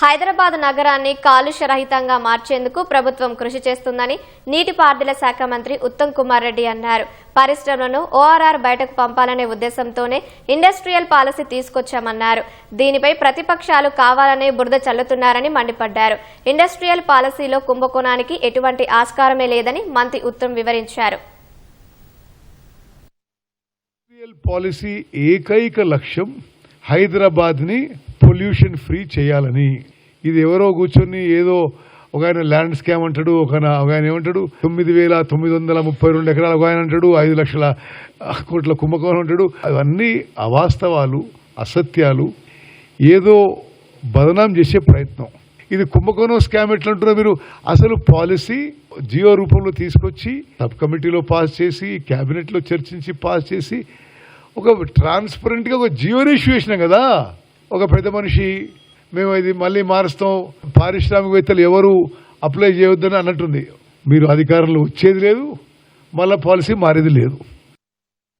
హైదరాబాద్ నగరాన్ని కాలుష్యరహితంగా మార్చేందుకు ప్రభుత్వం కృషి చేస్తుందని నీటిపారుదల శాఖ మంత్రి ఉత్తమ్ కుమార్ రెడ్డి అన్నారు. పరిశ్రమలను ఓఆర్ఆర్ బయటకు పంపాలనే ఉద్దేశంతోనే ఇండస్ట్రియల్ పాలసీ తీసుకొచ్చామన్నారు. దీనిపై ప్రతిపక్షాలు కావాలనే బురద చల్లుతున్నారని మండిపడ్డారు. ఇండస్ట్రియల్ పాలసీలో కుంభకోణానికి ఎటువంటి ఆస్కారమే లేదని మంత్రి ఉత్తమ్ వివరించారు. ఇండస్ట్రియల్ పాలసీ ఏకైక లక్ష్యం హైదరాబాద్ని పొల్యూషన్ ఫ్రీ చేయాలని. ఇది ఎవరో కూర్చొని ఏదో ఒక ఆయన ల్యాండ్ స్కామ్ అంటాడు ఒక ఒక ఆయన ఏమంటాడు? తొమ్మిది వేల తొమ్మిది వందల ముప్పై రెండు ఎకరాలు ఒక ఆయన అంటాడు ఐదు లక్షల కోట్ల కుంభకోణం అంటాడు. అవన్నీ అవాస్తవాలు అసత్యాలు ఏదో బదనాం చేసే ప్రయత్నం. ఇది కుంభకోణం స్కామ్ ఎట్లా ఉంటుందో మీరు అసలు పాలసీ జియో రూపంలో తీసుకొచ్చి సబ్ కమిటీలో పాస్ చేసి క్యాబినెట్లో చర్చించి పాస్ చేసి ఒక ట్రాన్స్పరెంట్గా ఒక జియోని ఇష్యూ చేసినాం కదా. ఒక పెద్ద మనిషి మేము ఇది మళ్ళీ మారుస్తాం పారిశ్రామికవేత్తలు ఎవరు అప్లై చేయొద్దని అన్నట్టుంది. మీరు అధికారంలో వచ్చేది లేదు మళ్ళీ పాలసీ మారేది లేదు.